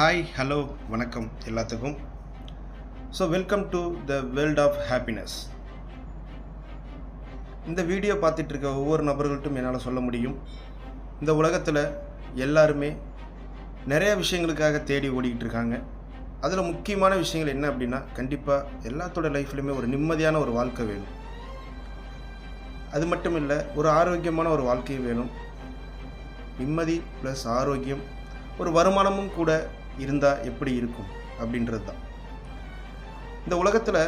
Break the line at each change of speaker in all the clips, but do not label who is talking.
Hi hello வணக்கம் எல்லாத்துக்கும். So welcome to the world of happiness இந்த வீடியோ பார்த்துட்டு இருக்க ஒவ்வொரு நபர்கள்ட்டும் என்னால் சொல்ல முடியும். இந்த உலகத்தில் எல்லாருமே நிறைய விஷயங்களுக்காக தேடி ஓடிக்கிட்டு இருக்காங்க அதில் முக்கியமான விஷயங்கள் என்ன அப்படின்னா கண்டிப்பாக எல்லாத்தோட லைஃப்லையுமே ஒரு நிம்மதியான ஒரு வாழ்க்கை வேணும். அது மட்டும் இல்லை ஒரு ஆரோக்கியமான ஒரு வாழ்க்கையும் வேணும். நிம்மதி ப்ளஸ் ஆரோக்கியம் ஒரு வருமானமும் கூட இருந்தால் எப்படி இருக்கும் அப்படின்றது தான் இந்த உலகத்தில்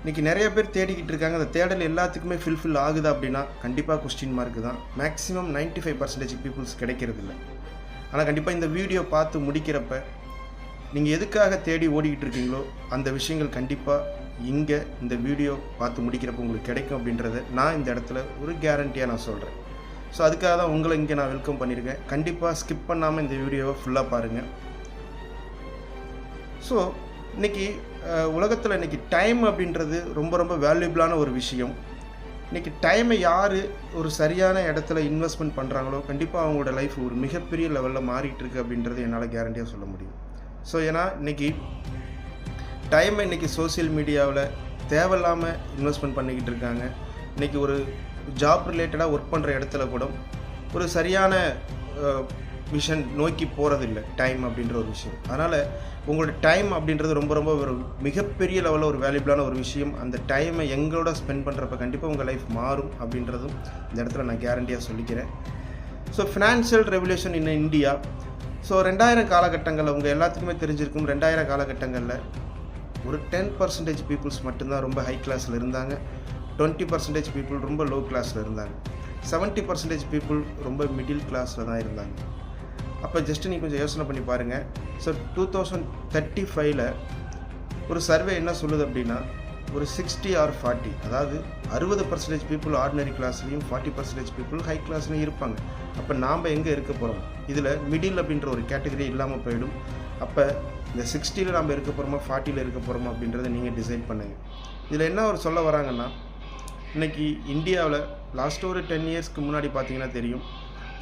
இன்றைக்கி நிறைய பேர் தேடிக்கிட்டு இருக்காங்க. அந்த தேடல் எல்லாத்துக்குமே ஃபில்ஃபில் ஆகுதா அப்படின்னா கண்டிப்பாக கொஸ்டின் மார்க் தான். மேக்ஸிமம் 95% ஃபைவ் பர்சன்டேஜ் பீப்புள்ஸ் கிடைக்கிறது இல்லை ஆனால் கண்டிப்பாக இந்த வீடியோ பார்த்து முடிக்கிறப்ப நீங்கள் எதுக்காக தேடி ஓடிக்கிட்டு இருக்கீங்களோ அந்த விஷயங்கள் கண்டிப்பாக இங்கே இந்த வீடியோ பார்த்து முடிக்கிறப்ப உங்களுக்கு கிடைக்கும் அப்படின்றத நான் இந்த இடத்துல ஒரு கேரண்டியாக நான் சொல்கிறேன் ஸோ அதுக்காக தான் உங்களை இங்கே நான் வெல்கம் பண்ணியிருக்கேன். கண்டிப்பாக ஸ்கிப் பண்ணாமல் இந்த வீடியோவை ஃபுல்லாக பாருங்கள் ஸோ இன்றைக்கி உலகத்தில் இன்றைக்கி டைம் அப்படின்றது ரொம்ப ரொம்ப வேல்யூபிளான ஒரு விஷயம். இன்றைக்கி டைமை யார் ஒரு சரியான இடத்துல இன்வெஸ்ட்மெண்ட் பண்ணுறாங்களோ கண்டிப்பாக அவங்களோட லைஃப் ஒரு மிகப்பெரிய லெவலில் மாறிட்டு இருக்கு அப்படின்றது என்னால் கேரண்டியாக சொல்ல முடியும். ஸோ ஏன்னா இன்றைக்கி டைமை இன்றைக்கி சோஷியல் மீடியாவில் தேவையில்லாமல் இன்வெஸ்ட்மெண்ட் பண்ணிக்கிட்டு இருக்காங்க. இன்றைக்கி ஒரு ஜாப் ரிலேட்டடாக ஒர்க் பண்ணுற இடத்துல கூட ஒரு சரியான விஷன் நோக்கி போகிறதில்ல டைம் அப்படின்ற ஒரு விஷயம். அதனால் உங்களோட டைம் அப்படின்றது ரொம்ப ரொம்ப ஒரு மிகப்பெரிய லெவலில் ஒரு வேல்யூபிளான ஒரு விஷயம். அந்த டைமை எங்களோட ஸ்பெண்ட் பண்ணுறப்ப கண்டிப்பாக உங்கள் லைஃப் மாறும் அப்படின்றதும் இந்த இடத்துல நான் கேரண்டியாக சொல்லிக்கிறேன். So financial revolution in India so ரெண்டாயிரம் காலகட்டங்களில் உங்கள் எல்லாத்துக்குமே தெரிஞ்சிருக்கும் ரெண்டாயிரம் காலகட்டங்களில் ஒரு டென் பர்சன்டேஜ் பீப்புள்ஸ் மட்டும்தான் ரொம்ப ஹை கிளாஸில் இருந்தாங்க. டுவெண்ட்டி பர்சன்டேஜ் பீப்புள் ரொம்ப லோ கிளாஸில் இருந்தாங்க. செவன்ட்டி பர்சன்டேஜ் பீப்புள் ரொம்ப மிடில் கிளாஸில் தான் இருந்தாங்க. அப்போ ஜஸ்ட்டு நீங்கள் கொஞ்சம் யோசனை பண்ணி பாருங்கள் ஸோ டூ தௌசண்ட் தேர்ட்டி ஃபைவ்ல ஒரு சர்வே என்ன சொல்லுது அப்படின்னா ஒரு சிக்ஸ்டி ஆர் ஃபார்ட்டி அதாவது அறுபது பர்சன்டேஜ் பீப்புள் ஆர்டினரி கிளாஸ்லேயும் ஃபார்ட்டி பர்சன்டேஜ் பீப்புள் ஹை கிளாஸ்லேயும் இருப்பாங்க. அப்போ நாம் எங்கே இருக்க போகிறோம் இதில் மிடில் அப்படின்ற ஒரு கேட்டகரி இல்லாமல் போயிடும். அப்போ இந்த சிக்ஸ்டியில் நம்ம இருக்க போகிறோமா ஃபார்ட்டியில் இருக்க போகிறோமா அப்படின்றத நீங்கள் டிசைட் பண்ணுங்கள் இதில் என்ன ஒரு சொல்ல வராங்கன்னா இன்றைக்கி இந்தியாவில் லாஸ்ட் ஒரு டென் இயர்ஸ்க்கு முன்னாடி பார்த்தீங்கன்னா தெரியும்.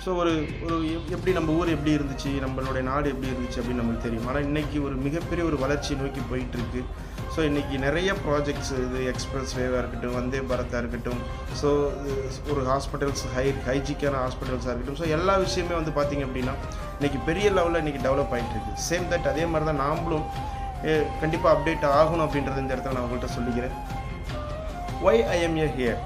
ஸோ ஒரு ஒரு எப்- எப்படி நம்ம ஊர் எப்படி இருந்துச்சு நம்மளுடைய நாடு எப்படி இருந்துச்சு அப்படின்னு நம்மளுக்கு தெரியும். ஆனால் இன்றைக்கி ஒரு மிகப்பெரிய ஒரு வளர்ச்சி நோக்கி போயிட்டுருக்கு. ஸோ இன்றைக்கி நிறைய ப்ராஜெக்ட்ஸ் இது எக்ஸ்பிரஸ் வேவாக இருக்கட்டும் வந்தே பாரத்தாக இருக்கட்டும். ஸோ ஒரு ஹாஸ்பிட்டல்ஸ் ஹை ஹைஜிக்கான ஹாஸ்பிட்டல்ஸாக இருக்கட்டும். ஸோ எல்லா விஷயமே வந்து பார்த்திங்க அப்படின்னா இன்றைக்கி பெரிய லெவலில் இன்றைக்கி டெவலப் ஆகிட்டுருக்கு சேம் தட் அதே மாதிரி தான் நாமளும் கண்டிப்பாக அப்டேட் ஆகணும் அப்படின்றது இந்த இடத்துல நான் உங்கள்கிட்ட சொல்லிக்கிறேன். Why I'm a here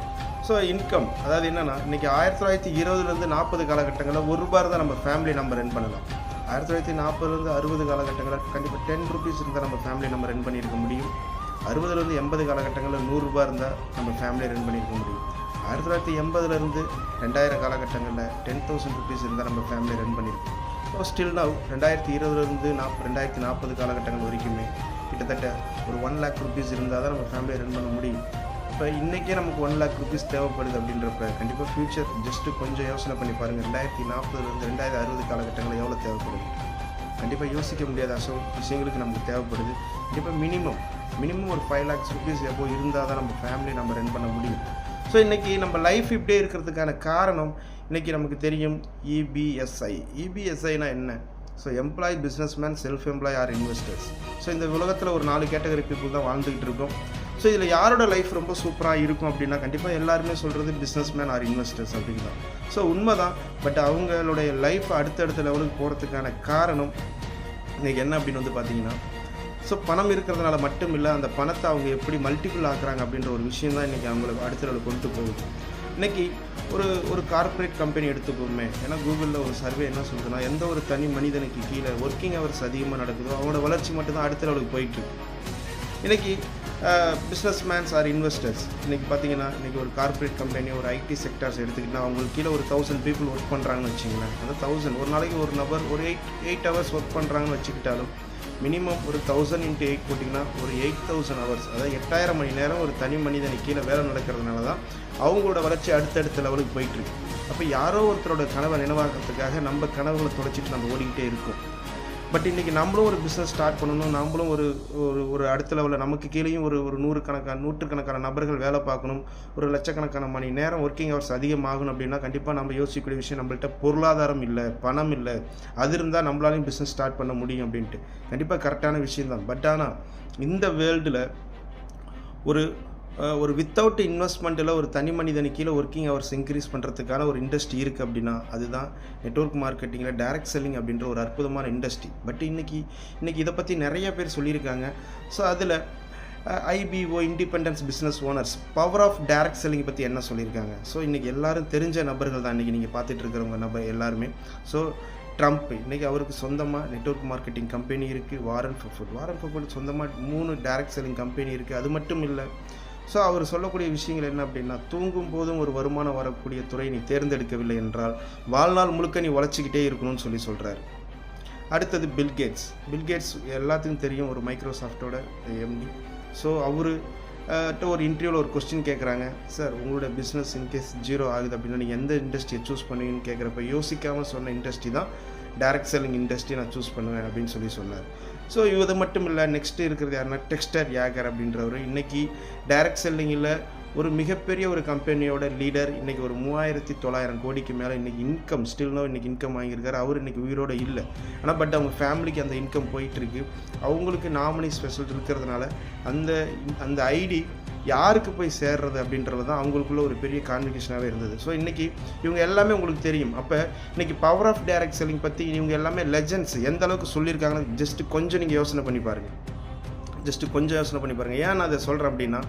so income அதாவது என்னென்னா இன்றைக்கி ஆயிரத்தி தொள்ளாயிரத்தி இருபதுலேருந்து நாற்பது காலகட்டங்களில் ஒரு ரூபாய் தான் நம்ம ஃபேமிலி நம்ம ரன் பண்ணலாம். ஆயிரத்தி தொள்ளாயிரத்தி நாற்பதுலேருந்து அறுபது காலகட்டங்களில் கண்டிப்பாக டென் ருபீஸ் இருந்தால் நம்ம ஃபேமிலி நம்ம ரன் பண்ணியிருக்க முடியும். அறுபதுலேருந்து எண்பது காலகட்டங்களில் நூறுரூபா இருந்தால் நம்ம ஃபேமிலி ரன் பண்ணியிருக்க முடியும். ஆயிரத்தி தொள்ளாயிரத்தி எண்பதுலேருந்து ரெண்டாயிரம் காலகட்டங்களில் டென் தௌசண்ட் ருபீஸ் இருந்தால் நம்ம ஃபேமிலி ரன் பண்ணியிருக்கோம். ஸோ ஸ்டில் நவ் ரெண்டாயிரத்தி இருபதுலேருந்து நாப் ரெண்டாயிரத்தி நாற்பது காலகட்டங்கள் வரைக்குமே கிட்டத்தட்ட ஒரு ஒன் லேக் ருபீஸ் இருந்தால் தான் நம்ம ஃபேமிலியை ரன் பண்ண முடியும். இப்போ இன்றைக்கே நமக்கு ஒன் லேக் ருபீஸ் தேவைப்படுது அப்படின்றப்ப கண்டிப்பாக ஃப்யூச்சர் ஜஸ்ட்டு கொஞ்சம் யோசனை பண்ணி பாருங்கள் ரெண்டாயிரத்தி நாற்பதுலேருந்து ரெண்டாயிரத்தி அறுபது காலகட்டங்களில் எவ்வளோ தேவைப்படுது? கண்டிப்பாக யோசிக்க முடியாத அசோ விஷயங்களுக்கு நமக்கு தேவைப்படுது. கண்டிப்பாக மினிமம் மினிமம் ஒரு ஃபைவ் லேக்ஸ் ருபீஸ் எப்போ இருந்தால் தான் நம்ம ஃபேமிலி நம்ம ரன் பண்ண முடியும். ஸோ இன்றைக்கி நம்ம லைஃப் இப்படியே இருக்கிறதுக்கான காரணம் இன்றைக்கி நமக்கு தெரியும் இபிஎஸ்ஐ இபிஎஸ்ஐனா என்ன? So employ businessman self employ or investors so இந்த உலகத்தில் ஒரு நாலு கேட்டகரி பீப்புள் தான் வாழ்ந்துகிட்டு இருக்கோம். ஸோ இதில் யாரோட லைஃப் ரொம்ப சூப்பராக இருக்கும் அப்படின்னா கண்டிப்பாக எல்லாருமே சொல்கிறது பிஸ்னஸ்மேன் ஆர் இன்வெஸ்டர்ஸ் அப்படின்னு தான் ஸோ உண்மைதான். பட் அவங்களுடைய லைஃப் அடுத்தடுத்த லெவலுக்கு போகிறதுக்கான காரணம் இன்றைக்கி என்ன அப்படின்னு வந்து பார்த்தீங்கன்னா ஸோ பணம் இருக்கிறதுனால மட்டும் இல்லை அந்த பணத்தை அவங்க எப்படி மல்டிபிள் ஆக்குறாங்க அப்படின்ற ஒரு விஷயம் தான் இன்றைக்கி அவங்களுக்கு அடுத்த லெவலுக்கு கொண்டு போகுது. இன்றைக்கி ஒரு ஒரு கார்ப்பரேட் கம்பெனி எடுத்துக்கோமே. ஏன்னா கூகுளில் ஒரு சர்வே என்ன சொல்லுதுன்னா எந்த ஒரு தனி மனிதனுக்கு கீழே ஒர்க்கிங் ஹவர்ஸ் அதிகமாக நடக்குதோ அவங்களோட வளர்ச்சி மட்டும்தான் அடுத்த லெவலுக்கு போயிட்டு இன்றைக்கி பிஸ்னஸ் மேன்ஸ் ஆர் இன்வெஸ்டர்ஸ் இன்றைக்கி பார்த்தீங்கன்னா இன்றைக்கி ஒரு கார்ப்பரேட் கம்பெனி ஒரு ஐடி செக்டர்ஸ் எடுத்துக்கிட்டால் அவங்களுக்கு கீழே ஒரு தௌசண்ட் பீப்புள் ஒர்க் பண்ணுறாங்கன்னு வச்சுங்களேன் அந்த தௌசண்ட் ஒரு நாளைக்கு ஒரு நபர் ஒரு எயிட் எயிட் ஹவர்ஸ் ஒர்க் பண்ணுறாங்கன்னு வச்சுக்கிட்டாலும் மினிமம் ஒரு தௌசண்ட் இன்ட்டு எயிட் போட்டிங்கன்னா ஒரு எயிட் தௌசண்ட் ஹவர்ஸ் அதாவது எட்டாயிரம் மணி நேரம் ஒரு தனி மனிதனுக்கு கீழே வேலை நடக்கிறதுனால தான் அவங்களோட வளர்ச்சி அடுத்தடுத்த லெவலுக்கு போயிட்டுருக்கு அப்போ யாரோ ஒருத்தரோட கனவை நினைவாக்கிறதுக்காக நம்ம கனவுகளை தொலைச்சிட்டு நம்ம ஓடிக்கிட்டே இருக்கோம். பட் இன்றைக்கி நம்மளும் ஒரு பிஸ்னஸ் ஸ்டார்ட் பண்ணணும். நம்மளும் ஒரு ஒரு ஒரு அடுத்த லெவலில் நமக்கு கீழேயும் ஒரு ஒரு நூறுக்கணக்கான நூற்றுக்கணக்கான நபர்கள் வேலை பார்க்கணும். ஒரு லட்சக்கணக்கான மணி நேரம் ஒர்க்கிங் ஹவர்ஸ் அதிகமாகணும் அப்படின்னா கண்டிப்பாக நம்ம யோசிக்கக்கூடிய விஷயம் நம்மள்ட்ட பொருளாதாரம் இல்லை பணம் இல்லை. அது இருந்தால் நம்மளாலையும் பிஸ்னஸ் ஸ்டார்ட் பண்ண முடியும் அப்படின்ட்டு. கண்டிப்பாக கரெக்டான விஷயம்தான். பட் ஆனால் இந்த வேர்ல்டில் ஒரு ஒரு வித்தவுட் இன்வெஸ்ட்மெண்ட்டில் ஒரு தனி மனிதனு கீழே ஒர்க்கிங் ஹவர்ஸ் இன்க்ரீஸ் பண்ணுறதுக்கான ஒரு இண்டஸ்ட்ரி இருக்குது அப்படின்னா அதுதான் நெட்வொர்க் மார்க்கெட்டிங்கில் டேரக்ட் செல்லிங் அப்படின்ற ஒரு அற்புதமான இண்டஸ்ட்ரி பட் இன்றைக்கி இன்றைக்கி இதை பற்றி நிறைய பேர் சொல்லியிருக்காங்க. ஸோ அதில் IPO independence business owners power of direct selling பற்றி என்ன சொல்லியிருக்காங்க? ஸோ இன்றைக்கி எல்லோரும் தெரிஞ்ச நபர்கள் தான் இன்றைக்கி நீங்கள் பார்த்துட்டு இருக்கிறவங்க நபர் எல்லாருமே. ஸோ ட்ரம்ப் இன்றைக்கி அவருக்கு சொந்தமாக நெட்வொர்க் மார்க்கெட்டிங் கம்பெனி இருக்குது வாரன் ஃபஃபுட் வாரன் ஃபஃபுட் சொந்தமாக மூணு டேரக்ட் செல்லிங் கம்பெனி இருக்குது அது மட்டும் இல்லை ஸோ அவர் சொல்லக்கூடிய விஷயங்கள் என்ன அப்படின்னா தூங்கும் போதும் ஒரு வருமானம் வரக்கூடிய துறை நீ தேர்ந்தெடுக்கவில்லை என்றால் வாழ்நாள் முழுக்க நீ உழைச்சிக்கிட்டே இருக்கணும்னு சொல்லி சொல்கிறாரு அடுத்தது பில்கேட்ஸ் பில்கேட்ஸ் எல்லாத்துக்கும் தெரியும் ஒரு மைக்ரோசாஃப்டோட எம்டி ஸோ அவர் ஒரு இன்டர்வியூவில் ஒரு கொஸ்டின் கேட்குறாங்க சார் உங்களோட பிஸ்னஸ் இன்கேஸ் ஜீரோ ஆகுது அப்படின்னா நீங்கள் எந்த இண்டஸ்ட்ரியை சூஸ் பண்ணுவீங்கன்னு கேட்குறப்ப யோசிக்காமல் சொன்ன இண்டஸ்ட்ரி தான் டைரக்ட் செல்லிங் இண்டஸ்ட்ரி நான் சூஸ் பண்ணுவேன் அப்படின்னு சொல்லி சொன்னார். ஸோ இது மட்டும் இல்லை நெக்ஸ்ட்டு இருக்கிறது யாருன்னா டெக்ஸ்டர் யாகர் அப்படின்றவர். இன்றைக்கி டைரக்ட் செல்லிங்கில் ஒரு மிகப்பெரிய ஒரு கம்பெனியோட லீடர் இன்றைக்கி ஒரு மூவாயிரத்தி தொள்ளாயிரம் கோடிக்கு மேலே இன்றைக்கி இன்கம் ஸ்டில்னோ இன்றைக்கி இன்கம் வாங்கியிருக்காரு. அவர் இன்றைக்கி உயிரோட இல்லை. ஆனால் பட் அவங்க ஃபேமிலிக்கு அந்த இன்கம் போயிட்டுருக்கு அவங்களுக்கு நாமினி ஸ்பெஷல் இருக்கிறதுனால அந்த அந்த ஐடி யாருக்கு போய் சேர்றது அப்படின்றது தான் அவங்களுக்குள்ள ஒரு பெரிய கான்வெகேஷனாகவே இருந்தது. ஸோ இன்றைக்கி இவங்க எல்லாமே உங்களுக்கு தெரியும். அப்போ இன்றைக்கி பவர் ஆஃப் டைரக்ட் செல்லிங் பற்றி இவங்க எல்லாமே லெஜண்ட்ஸ் எந்த அளவுக்கு சொல்லியிருக்காங்கன்னு ஜஸ்ட் கொஞ்சம் நீங்கள் யோசனை பண்ணி பாருங்கள் ஜஸ்ட்டு கொஞ்சம் யோசனை பண்ணி பாருங்கள் ஏன் நான் அதை சொல்கிறேன் அப்படின்னா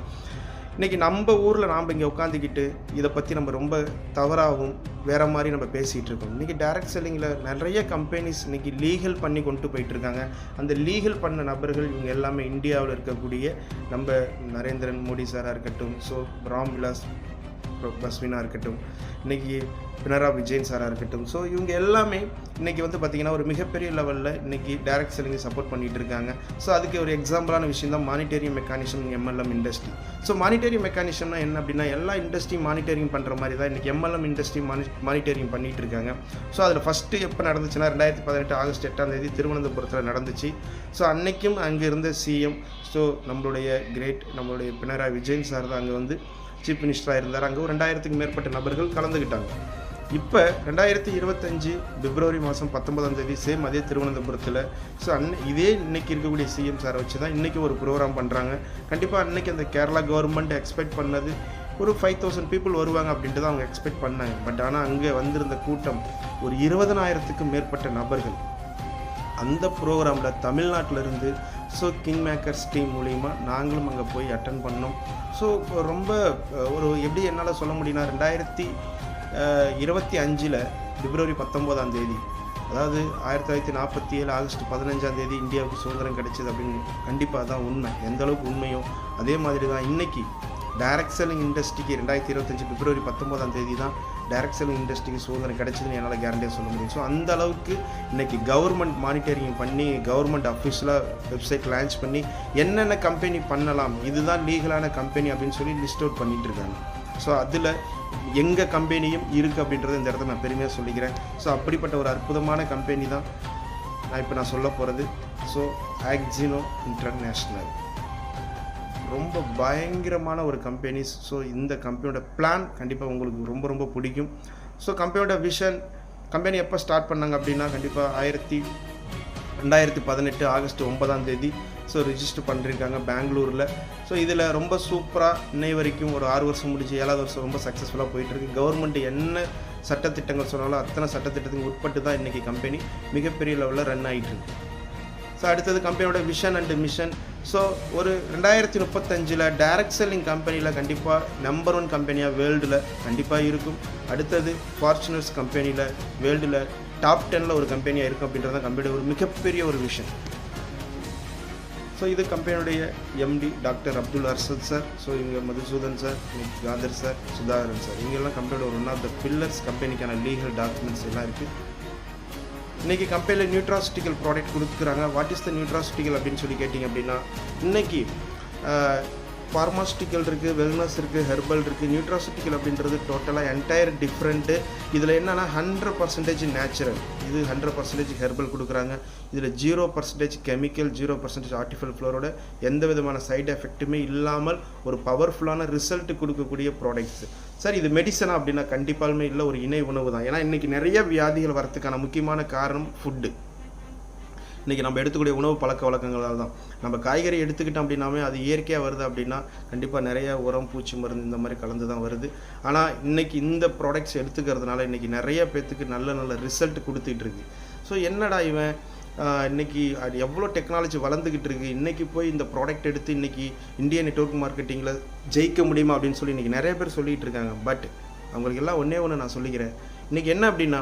இன்றைக்கி நம்ம ஊரில் நாம் இங்கே உட்காந்துக்கிட்டு இதை பற்றி நம்ம ரொம்ப தவறாகவும் வேறு மாதிரி நம்ம பேசிகிட்டு இருக்கோம். இன்றைக்கி டைரக்ட் செல்லிங்கில் நிறைய கம்பெனிஸ் இன்றைக்கி லீகல் பண்ணி கொண்டு போயிட்டுருக்காங்க அந்த லீகல் பண்ண நபர்கள் இவங்க எல்லாமே இந்தியாவில் இருக்கக்கூடிய நம்ம நரேந்திரன் மோடி சாராக இருக்கட்டும் ஸோ ராம் விலாஸ் பஸ்வினா இருக்கட்டும். இன்றைக்கி பினராயி விஜயன் சாராக இருக்கட்டும். ஸோ இவங்க எல்லாமே இன்றைக்கி வந்து பார்த்திங்கன்னா ஒரு மிகப்பெரிய லெவலில் இன்றைக்கி டேரக்ட் செல்லிங் சப்போர்ட் பண்ணிகிட்டு இருக்காங்க. ஸோ அதுக்கு ஒரு எக்ஸாம்பிளான விஷயம் தான் monetary mechanism MLM industry so monetary மெக்கானிசம்னா என்ன அப்படின்னா எல்லா இண்டஸ்ட்ரியும் மானிட்டரிங் பண்ணுற மாதிரி தான் இன்றைக்கி எம்எல்எம் இண்டஸ்ட்ரி மானி மானிட்டரிங் பண்ணிகிட்டு இருக்காங்க. ஸோ அதில் ஃபஸ்ட்டு எப்போ நடந்துச்சுன்னா ரெண்டாயிரத்தி பதினெட்டு ஆகஸ்ட் எட்டாம் தேதி திருவனந்தபுரத்தில் நடந்துச்சு. ஸோ அன்னைக்கும் அங்கே இருந்த சிஎம் ஸோ நம்மளுடைய கிரேட் நம்மளுடைய பினராய் விஜயன் சார் தான் அங்கே வந்து சீஃப் மினிஸ்டராக இருந்தார். அங்கே ஒரு ரெண்டாயிரத்துக்கு மேற்பட்ட நபர்கள் கலந்துக்கிட்டாங்க இப்போ ரெண்டாயிரத்தி இருபத்தஞ்சி பிப்ரவரி மாதம் பத்தொன்பதாம் தேதி சேம் அதே திருவனந்தபுரத்தில். ஸோ அன்னை இதே இன்றைக்கி இருக்கக்கூடிய சிஎம் சாரை வச்சு தான் இன்றைக்கி ஒரு ப்ரோக்ராம் பண்ணுறாங்க கண்டிப்பாக அன்னைக்கு அந்த கேரளா கவர்மெண்ட் எக்ஸ்பெக்ட் பண்ணது ஒரு ஃபைவ் தௌசண்ட் பீப்புள் வருவாங்க அப்படின்ட்டு தான் அவங்க எக்ஸ்பெக்ட் பண்ணாங்க. பட் ஆனால் அங்கே வந்திருந்த கூட்டம் ஒரு இருபதனாயிரத்துக்கும் மேற்பட்ட நபர்கள் அந்த ப்ரோக்ராமில் தமிழ்நாட்டிலிருந்து ஸோ கிங் மேக்கர்ஸ் டீம் மூலிமா நாங்களும் அங்கே போய் அட்டன் பண்ணோம். ஸோ ரொம்ப ஒரு எப்படி என்னால் சொல்ல முடியும்னா ரெண்டாயிரத்தி இருபத்தி அஞ்சில் பிப்ரவரி பத்தொம்போதாம் தேதி அதாவது ஆயிரத்தி தொள்ளாயிரத்தி நாற்பத்தி ஏழு ஆகஸ்ட் பதினஞ்சாம் தேதி இந்தியாவுக்கு சுதந்திரம் கிடைச்சது அப்படின்னு கண்டிப்பாக தான் உண்மை. எந்த அளவுக்கு உண்மையோ அதே மாதிரி தான் இன்றைக்கி டைரக்ட் செல்லிங் இண்டஸ்ட்ரிக்கு ரெண்டாயிரத்தி இருபத்தஞ்சி பிப்ரவரி பத்தொம்போதாம் தேதி தான் டைரக்ட் செல்லிங் இண்டஸ்ட்ரிக்கு சுதந்திரம் கிடைச்சதுன்னு என்னால் கேரண்டியாக சொல்ல முடியும். ஸோ அந்த அளவுக்கு இன்னைக்கு கவர்மெண்ட் மானிட்டரிங் பண்ணி கவர்மெண்ட் அஃபீஷியலாக வெப்சைட் லான்ச் பண்ணி என்னென்ன கம்பெனி பண்ணலாம் இதுதான் லீகலான கம்பெனி அப்படின்னு சொல்லி லிஸ்ட் அவுட் பண்ணிகிட்டு இருக்காங்க. ஸோ அதில் எங்கள் கம்பெனியும் இருக்குது அப்படின்றத இந்த இடத்துல நான் பெருமையாக சொல்லிக்கிறேன். ஸோ அப்படிப்பட்ட ஒரு அற்புதமான கம்பெனி தான் நான் இப்போ நான் சொல்ல போகிறது ஸோ ஆக்சினோ இன்டர்நேஷ்னல் ரொம்ப பயங்கரமான ஒரு கம்பெனிஸ் ஸோ இந்த கம்பெனியோட பிளான் கண்டிப்பாக உங்களுக்கு ரொம்ப ரொம்ப பிடிக்கும். ஸோ கம்பெனியோட விஷன் கம்பெனி எப்போ ஸ்டார்ட் பண்ணாங்க அப்படின்னா கண்டிப்பாக ஆயிரத்தி ரெண்டாயிரத்தி பதினெட்டு ஆகஸ்ட் ஒன்பதாம் தேதி. ஸோ ரிஜிஸ்டர் பண்ணியிருக்காங்க பெங்களூரில். ஸோ இதில் ரொம்ப சூப்பராக இன்னை வரைக்கும் ஒரு ஆறு வருஷம் முடிச்சு ஏழாவது வருஷம் ரொம்ப சக்ஸஸ்ஃபுல்லாக போயிட்டுருக்கு. கவர்மெண்ட் என்ன சட்டத்திட்டங்கள் சொன்னாலும் அத்தனை சட்டத்திட்டத்துக்கு உட்பட்டு தான் இன்றைக்கி கம்பெனி மிகப்பெரிய லெவலில் ரன் ஆகிட்டு இருக்கு ஸோ அடுத்தது கம்பெனியோட விஷன் அண்ட் மிஷன் ஸோ ஒரு ரெண்டாயிரத்தி முப்பத்தஞ்சில் டைரக்ட் செல்லிங் கம்பெனியில் கண்டிப்பாக நம்பர் ஒன் கம்பெனியாக வேர்ல்டில் கண்டிப்பாக இருக்கும். அடுத்தது ஃபார்ச்சுனர்ஸ் கம்பெனியில் வேர்ல்டில் டாப் டெனில் ஒரு கம்பெனியாக இருக்கும் அப்படின்றது தான் கம்பெனியோட ஒரு மிகப்பெரிய ஒரு விஷன் ஸோ இது கம்பெனியுடைய MD doctor Abdul Arshad sir so இவங்க Madhusudan sir Khader sir Sudhakaran sir இவங்கெல்லாம் கம்பெனியோட ஒன் ஆஃப் த பில்லர்ஸ் கம்பெனிக்கான லீகல் டாக்குமெண்ட்ஸ் எல்லாம் இருக்குது இன்றைக்கி கம்பெனியில் நியூட்ராசிட்டிக்கல் ப்ராடக்ட் கொடுக்குறாங்க. வாட் இஸ் த நியூட்ராசிட்டிக்கல் அப்படின்னு சொல்லி கேட்டிங்க அப்படின்னா இன்றைக்கி ஃபார்மாஸ்டிக்கல் இருக்குது வெல்னஸ் இருக்குது ஹெர்பல் இருக்குது நியூட்ராசிட்டிக்கல் அப்படின்றது டோட்டலாக என்டையர் டிஃப்ரெண்ட்டு இதில் என்னென்னா ஹண்ட்ரட் பர்சன்டேஜ் நேச்சுரல் இது ஹண்ட்ரட் பர்சன்டேஜ் ஹெர்பல் கொடுக்குறாங்க. இதில் zero percentage chemical zero percentage artificial ஃப்ளோரோட எந்த விதமான சைடு எஃபெக்ட்டுமே இல்லாமல் ஒரு பவர்ஃபுல்லான ரிசல்ட் கொடுக்கக்கூடிய ப்ராடக்ட்ஸ் சார் இது மெடிசனா அப்படின்னா கண்டிப்பாலுமே இல்லை ஒரு இணை உணவு தான். ஏன்னா இன்றைக்கி நிறைய வியாதிகள் வரத்துக்கான முக்கியமான காரணம் ஃபுட்டு இன்றைக்கி நம்ம எடுத்துக்கூடிய உணவு பழக்க வழக்கங்களால் தான். நம்ம காய்கறி எடுத்துக்கிட்டோம் அப்படின்னாமே அது இயற்கையாக வருது அப்படின்னா கண்டிப்பாக நிறைய உரம் பூச்சி மருந்து இந்த மாதிரி கலந்து தான் வருது. ஆனால் இன்றைக்கி இந்த ப்ராடக்ட்ஸ் எடுத்துக்கிறதுனால இன்றைக்கி நிறைய பேர்த்துக்கு நல்ல நல்ல ரிசல்ட் கொடுத்துட்டு இருக்கு. ஸோ என்னடா இவன் இன்றைக்கி இன்னைக்கு அது எவ்வளோ டெக்னாலஜி வளர்ந்துக்கிட்டு இருக்குது இன்றைக்கி போய் இந்த ப்ராடக்ட் எடுத்து இன்றைக்கி இந்திய நெட்ஒர்க் மார்க்கெட்டிங்கில் ஜெயிக்க முடியுமா அப்படின்னு சொல்லி இன்றைக்கி நிறைய பேர் சொல்லிகிட்டு இருக்காங்க. பட் அவங்களுக்கு எல்லாம் ஒன்றே ஒன்று நான் சொல்லிக்கிறேன். இன்றைக்கி என்ன அப்படின்னா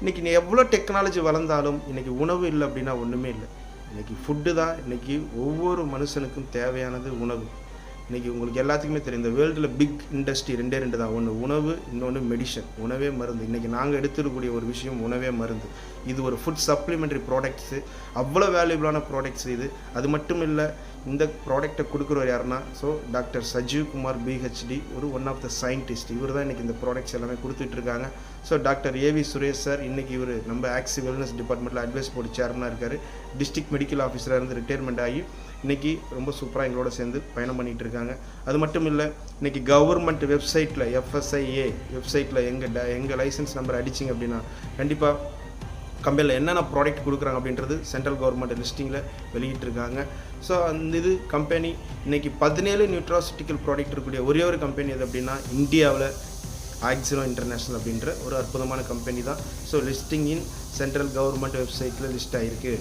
இன்றைக்கி நீ எவ்வளோ டெக்னாலஜி வளர்ந்தாலும் இன்றைக்கி உணவு இல்லை அப்படின்னா ஒன்றுமே இல்லை. இன்னைக்கு ஃபுட்டு தான் இன்றைக்கி ஒவ்வொரு மனுஷனுக்கும் தேவையானது உணவு. இன்றைக்கி உங்களுக்கு எல்லாத்துக்குமே தெரியும் இந்த வேர்ல்டில் பிக் இண்டஸ்ட்ரி ரெண்டே ரெண்டு தான். ஒன்று உணவு இன்னொன்று மெடிசன் உணவே மருந்து. இன்னைக்கு நாங்கள் எடுத்துருக்கக்கூடிய ஒரு விஷயம் உணவே மருந்து. இது ஒரு ஃபுட் சப்ளிமெண்ட்ரி ப்ராடக்ட்ஸு அவ்வளோ வேல்யூபிளான ப்ராடக்ட்ஸ் இது. அது மட்டும் இல்லை இந்த ப்ராடக்ட்டை கொடுக்குறவர் யாருன்னா so doctor Sajeev Kumar PhD ஒரு ஒன் ஆஃப் த சயின்டிஸ்ட் இவர் தான் இன்றைக்கி இந்த ப்ராடக்ட்ஸ் எல்லாமே கொடுத்துட்ருக்காங்க so doctor A V Suresh sir இன்றைக்கி இவர் நம்ம ஆக்சி வெல்னஸ் டிபார்ட்மெண்ட்டில் அட்வைஸ் போர்டு சேர்மனாக இருக்கார். டிஸ்ட்ரிக்ட் மெடிக்கல் ஆஃபீஸராக இருந்து ரிட்டையர்மெண்ட் ஆகி இன்றைக்கி ரொம்ப சூப்பராக எங்களோட சேர்ந்து பயணம் பண்ணிகிட்டு இருக்காங்க. அது மட்டும் இல்லை இன்றைக்கி கவர்மெண்ட் வெப்சைட்டில் எஃப்எஸ்ஐஏ வெப்சைட்டில் எங்கள் ட எங்கள் லைசன்ஸ் நம்பர் அடிச்சிங்க அப்படின்னா கண்டிப்பாக கம்பெனியில் என்னென்ன ப்ராடக்ட் கொடுக்குறாங்க அப்படின்றது சென்ட்ரல் கவர்மெண்ட் லிஸ்டிங்கில் வெளியிட்டிருக்காங்க ஸோ அந்த இது கம்பெனி இன்றைக்கி பதினேழு நியூட்ராசிட்டிக்கல் ப்ராடக்ட் இருக்கக்கூடிய ஒரே ஒரு கம்பெனி எது அப்படின்னா இந்தியாவில் ஆக்ஸிரோ இன்டர்நேஷ்னல் அப்படின்ற ஒரு அற்புதமான கம்பெனி தான். So listing in central government வெப்சைட்டில் லிஸ்ட் ஆகிருக்கு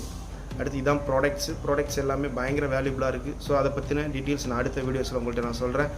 அடுத்து இதான் ப்ராடக்ட்ஸு ப்ராடக்ட்ஸ் எல்லாமே பயங்கர வேல்யூபிளாக இருக்குது ஸோ அதை பற்றின டீட்டெயில்ஸ் நான் அடுத்த வீடியோஸில் உங்கள்கிட்ட நான் சொல்கிறேன்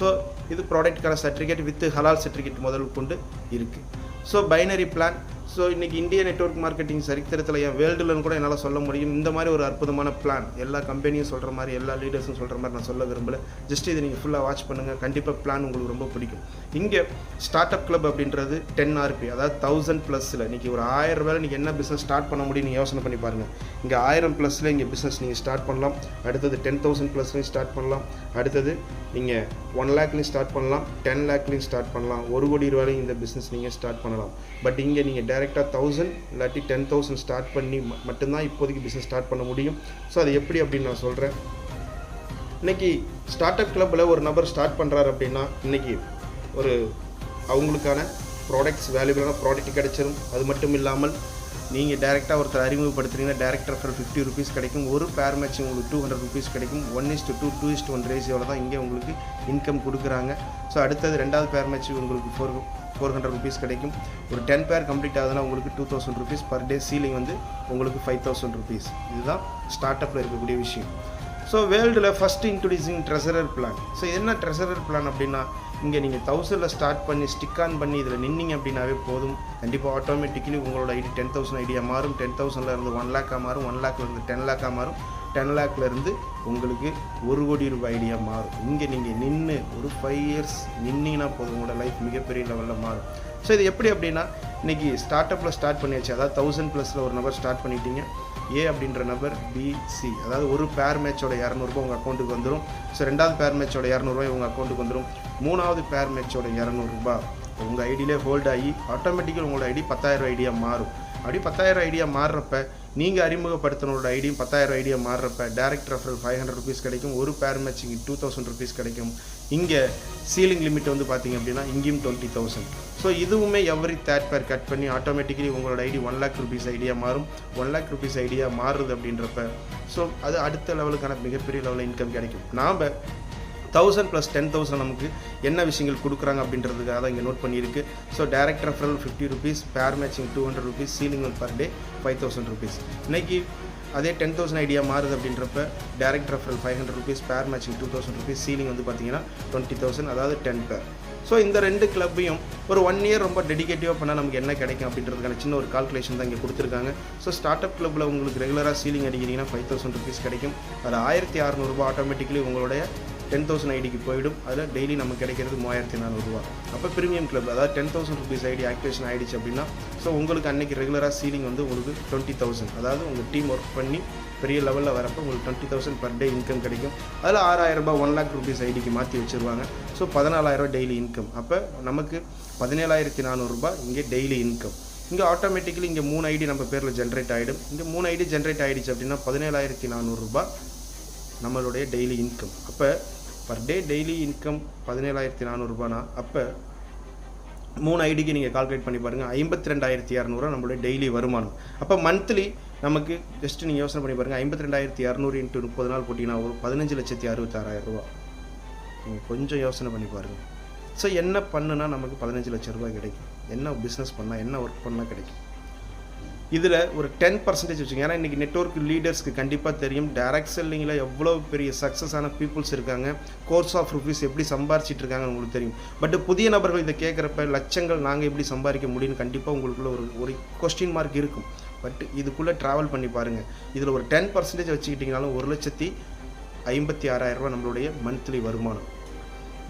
ஸோ இது ப்ராடக்ட்கான சர்டிஃபிகேட் வித் ஹலால் சர்டிஃபிகேட் முதல் கொண்டு இருக்குது ஸோ பைனரி பிளான் ஸோ இன்றைக்கி இந்திய நெட்வொர்க் மார்க்கெட்டிங் சரித்திரத்தில் என் வேர்ல்டுலன்னு கூட என்னால் சொல்ல முடியும். இந்த மாதிரி ஒரு அற்புதமான பிளான் எல்லா கம்பெனியும் சொல்கிற மாதிரி எல்லா லீடர்ஸும் சொல்கிற மாதிரி நான் சொல்ல விரும்பல. ஜஸ்ட் இதை நீங்கள் ஃபுல்லாக வாட்ச் பண்ணுங்கள் கண்டிப்பாக பிளான் உங்களுக்கு ரொம்ப பிடிக்கும். இங்கே ஸ்டார்ட் அப் கிளப் அப்படின்றது டென் ஆர்பி அதாவது தௌசண்ட் ப்ளஸில் இன்றைக்கி ஒரு ஆயிரம் ரூபாயில் நீங்கள் என்ன பிஸ்னஸ் ஸ்டார்ட் பண்ண முடியும் நீங்கள் யோசனை பண்ணி பாருங்கள் இங்கே ஆயிரம் ப்ளஸில் இங்கே பிஸ்னஸ் நீங்கள் ஸ்டார்ட் பண்ணலாம். அடுத்தது டென் தௌசண்ட் ப்ளஸ்லையும் ஸ்டார்ட் பண்ணலாம். அடுத்தது நீங்கள் ஒன் லேக்லையும் ஸ்டார்ட் பண்ணலாம். டென் லேக்லையும் ஸ்டார்ட் பண்ணலாம். ஒரு கோடி ரூபாயிலையும் இந்த பிஸ்னஸ் நீங்கள் ஸ்டார்ட் பண்ணலாம். பட் இங்கே நீங்கள் டைரெக்டாக தௌசண்ட் இல்லாட்டி டென் தௌசண்ட் ஸ்டார்ட் பண்ணி மட்டும்தான் இப்போதைக்கு பிஸ்னஸ் ஸ்டார்ட் பண்ண முடியும். ஸோ அது எப்படி அப்படின்னு நான் சொல்கிறேன் இன்னைக்கு ஸ்டார்ட் அப் கிளப்பில் ஒரு நபர் ஸ்டார்ட் பண்ணுறாரு அப்படின்னா இன்றைக்கி ஒரு அவங்களுக்கான ப்ராடக்ட்ஸ் வேல்யூபிளான ப்ராடக்ட் கிடைச்சிடும் அது மட்டும் இல்லாமல் நீங்கள் டேரெக்டாக ஒருத்தர் அறிமுகப்படுத்துறீங்கன்னா டேரக்ட் ரெஃபர் ஃபிஃப்டி ருபீஸ் கிடைக்கும். ஒரு பேர் மேட்ச் உங்களுக்கு டூ ஹண்ட்ரட் ருபீஸ் கிடைக்கும். One is to two two is to one ரேஷியோவில் தான் இங்கே உங்களுக்கு இன்கம் கொடுக்குறாங்க. ஸோ அடுத்தது ரெண்டாவது பேர் மேட்ச் உங்களுக்கு ஃபோர் ஃபோர் ஹண்ட்ரட் ருபீஸ் கிடைக்கும். ஒரு டென் பேர் கம்ப்ளீட் ஆகுதுன்னா உங்களுக்கு two thousand rupees per day ceiling வந்து உங்களுக்கு ஃபைவ் தௌசண்ட் ருபீஸ் இதுதான் ஸ்டார்ட் அப்பில் இருக்கக்கூடிய விஷயம். ஸோ வேர்ல்டில் first introducing treasurer plan so என்ன ட்ரெசரர் பிளான் அப்படின்னா இங்கே நீங்கள் தௌசண்டில் ஸ்டார்ட் பண்ணி ஸ்டிக் ஆன் பண்ணி இதில் நின்னிங்க அப்படின்னாவே போதும். கண்டிப்பாக ஆட்டோமேட்டிக்கலி உங்களோட ஐடி டென் தௌசண்ட் ஐடியா மாறும். டென் தௌசண்டில் இருந்து ஒன் லேக்காக மாறும். ஒன் லேக்கில் இருந்து டென் லேக்காக மாறும். டென் லேக்லேருந்து உங்களுக்கு ஒரு கோடி ரூபாய் ஐடியா மாறும். இங்கே நீங்கள் நின்று ஒரு ஃபைவ் இயர்ஸ் நின்னீங்கன்னா போதும். உங்களோட லைஃப் மிகப்பெரிய லெவலில் மாறும். ஸோ இது எப்படி அப்படின்னா இன்றைக்கி ஸ்டார்ட் அப்பில் ஸ்டார்ட் பண்ணியாச்சு. அதாவது தௌசண்ட் ப்ளஸில் ஒரு நபர் ஸ்டார்ட் பண்ணிட்டீங்க. ஏ அப்படின்ற நபர் பிசி அதாவது ஒரு பேர் மேட்சோட இரநூறுபா உங்கள் அக்கௌண்ட்டுக்கு வந்துடும் ஸோ ரெண்டாவது பேர் மேட்சோட இரநூறுபாய் உங்கள் அக்கௌண்ட்டுக்கு வந்துடும் மூணாவது பேர் மேட்சோட இரநூறுபா உங்கள் ஐடியிலே ஹோல்ட் ஆகி ஆட்டோமேட்டிக்காக உங்களோட ஐடி பத்தாயிரம் ஐடியா மாறும். அப்படி பத்தாயிரம் ஐடியா மாறுறப்ப நீங்கள் அறிமுகப்படுத்தினோட ஐடியும் பத்தாயிரம் ஐடியா மாறுறப்ப direct referral five hundred rupees கிடைக்கும். ஒரு பேர் மேட்சிங் டூ தௌசண்ட் ருபீஸ் கிடைக்கும். இங்கே சீலிங் லிமிட் வந்து பார்த்தீங்க அப்படின்னா இங்கேயும் டுவெண்ட்டி தௌசண்ட் ஸோ இதுவுமே எவ்ரி தேர்ட் பேர் கட் பண்ணி ஆட்டோமேட்டிக்கலி உங்களோட ஐடி ஒன் லேக் ருபீஸ் ஐடியா மாறும். ஒன் லேக் ருபீஸ் ஐடியா மாறுது அப்படின்றப்ப ஸோ அது அடுத்த லெவலுக்கான மிகப்பெரிய லெவலில் இன்கம் கிடைக்கும். நாம் தௌசண்ட் ப்ளஸ் டென் தௌசண்ட் நமக்கு என்ன விஷயங்கள் கொடுக்குறாங்க அப்படின்றதுக்காக தான் இங்கே நோட் பண்ணியிருக்கு. So direct referral fifty rupees pair matching two hundred rupees ceiling per day five thousand rupees இன்றைக்கி அதே டென் தௌசண்ட் ஐடியா மாறுது அப்படின்றப்ப direct referral five hundred rupees pair matching two thousand rupees ceiling வந்து பார்த்தீங்கன்னா டுவெண்ட்டி தௌசண்ட் அதாவது ten pair so இந்த ரெண்டு கிளப்பையும் ஒரு ஒன் இயர் ரொம்ப டெடிகேட்டிவாக பண்ணால் நமக்கு என்ன கிடைக்கும் அப்படின்றதுக்கான சின்ன ஒரு கால்குலேஷன் தான் இங்கே கொடுத்துருக்காங்க. ஸோ ஸ்டார்ட் அப் கிளப்பில் உங்களுக்கு ரெகுலராக சீலிங் அடிக்கிறீங்கன்னா ஃபைவ் தௌசண்ட் ருபீஸ் கிடைக்கும். அது ஆயிரத்தி அறநூறுபா ஆட்டோமேட்டிக்கலி உங்களுடைய டென் தௌசண்ட் ஐடிக்கு போயிடும். அதில் டெய்லி நமக்கு கிடைக்கிறது மூவாயிரத்தி நானூறுரூவா அப்போ ப்ரீமியம் கிளப் அதாவது ten thousand rupees ID activation ஆயிடுச்சு அப்படின்னா ஸோ உங்களுக்கு அன்னைக்கு ரெகுலராக சீலிங் வந்து உங்களுக்கு டுவெண்ட்டி தௌசண்ட் அதாவது உங்கள் டீம் ஒர்க் பண்ணி பெரிய லெவலில் வரப்போ உங்களுக்கு twenty thousand per day income கிடைக்கும். அதில் ஆறாயிரம் ரூபாய் ஒன் லேக் ருபீஸ் ஐடிக்கு மாற்றி வச்சுருவாங்க. ஸோ பதினாலாயிரரூபா டெய்லி இன்கம் அப்போ நமக்கு பதினேழாயிரத்தி நானூறுரூபா இங்கே டெய்லி இன்கம் இங்கே ஆட்டோமேட்டிக்கலி இங்கே மூணு ஐடி நம்ம பேரில் ஜென்ரேட் ஆகிடும் இங்கே மூணு ஐடி ஜென்ரேட் ஆகிடுச்சு அப்படின்னா பதினேழாயிரத்தி நானூறுரூபா நம்மளுடைய டெய்லி இன்கம் அப்போ பர் டே டெய்லி இன்கம் பதினேழாயிரத்தி நானூறுரூபானா அப்போ மூணு ஐடிக்கு நீங்கள் கால்குலேட் பண்ணி பாருங்கள் ஐம்பத்தி ரெண்டாயிரத்தி இரநூறுவா நம்மளுடைய டெய்லி வருமானம். அப்போ மந்த்லி நமக்கு ஜஸ்ட் நீங்கள் யோசனை பண்ணி பாருங்கள் ஐம்பத்தி ரெண்டாயிரத்தி இரநூறு இன்ட்டு முப்பது நாள் போட்டிங்கன்னா ஒரு பதினஞ்சு லட்சத்தி அறுபத்தாறாயிரம் ரூபா. நீங்கள் கொஞ்சம் யோசனை பண்ணி பாருங்கள் ஸோ என்ன பண்ணுனா நமக்கு பதினஞ்சு லட்ச ரூபாய் கிடைக்கும். என்ன பிஸ்னஸ் பண்ணால் என்ன ஒர்க் பண்ணால் கிடைக்கும். இதில் ஒரு டென் பர்சன்டேஜ் வச்சுங்க ஏன்னா இன்றைக்கி நெட்ஒர்க் லீடர்ஸ்க்கு கண்டிப்பாக தெரியும். டேரக்ட் செல்லிங்கில் எவ்வளோ பெரிய சக்ஸஸான பீப்புள்ஸ் இருக்காங்க. கோர்ஸ் ஆஃப் ருபீஸ் எப்படி சம்பாரிச்சிட்டு இருக்காங்க உங்களுக்கு தெரியும். பட் புதிய நபர்கள் இதை கேட்குறப்ப லட்சங்கள் நாங்கள் எப்படி சம்பாதிக்க முடியும்னு கண்டிப்பாக உங்களுக்குள்ள ஒரு ஒரு கொஸ்டின் மார்க் இருக்கும். பட் இதுக்குள்ளே ட்ராவல் பண்ணி பாருங்கள் இதில் ஒரு டென் பர்சன்டேஜ் வச்சுக்கிட்டிங்கனாலும் ஒரு லட்சத்தி ஐம்பத்தி ஆறாயிரரூபா நம்மளுடைய மந்த்லி வருமானம்.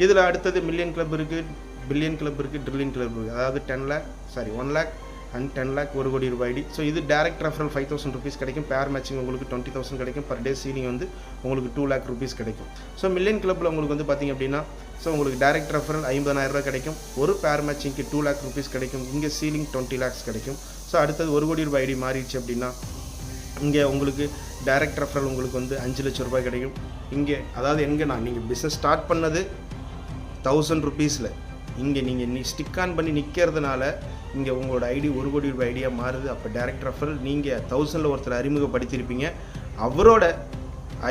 இதில் அடுத்தது மில்லியன் கிளப் இருக்குது பில்லியன் கிளப் இருக்குது ட்ரில்லியன் கிளப் இருக்குது அதாவது ten lakh sorry one lakh and ten lakh ஒரு கோடி ரூபாய் ஐடி ஸோ இது direct referral five thousand rupees கிடைக்கும். பேர் மேட்சிங் உங்களுக்கு டுவெண்ட்டி தௌசண்ட் கிடைக்கும். பர் டே சீலிங் வந்து உங்களுக்கு டூ லேக் ருபீஸ் கிடைக்கும். ஸோ மில்லியன் கிளப்பில் உங்களுக்கு வந்து பார்த்திங்க அப்படின்னா ஸோ உங்களுக்கு டேரக்ட் ரெஃபரல் ஐம்பதாயிரரூபா கிடைக்கும். ஒரு பேர் மேட்சிங்க்கு டூ லேக் ருபீஸ் கிடைக்கும். இங்கே சீலிங் டுவெண்ட்டி லேக்ஸ் கிடைக்கும். ஸோ அடுத்தது ஒரு கோடி ரூபாய் ஐடி மாறிடுச்சு அப்படின்னா இங்கே உங்களுக்கு டைரக்ட் ரெஃபரல் உங்களுக்கு வந்து அஞ்சு லட்சம் ரூபாய் கிடைக்கும். இங்கே அதாவது எங்கன்னா நீங்கள் பிஸ்னஸ் ஸ்டார்ட் பண்ணது தௌசண்ட் ருபீஸில் இங்கே நீங்கள் நீ ஸ்டிக் ஆன் பண்ணி நிற்கிறதுனால இங்கே உங்களோட ஐடி ஒரு கோடி ரூபாய் ஐடியா மாறுது. அப்போ டேரக்ட் ரெஃபரல் நீங்கள் தௌசண்டில் ஒருத்தர் அறிமுகப்படுத்தியிருப்பீங்க. அவரோட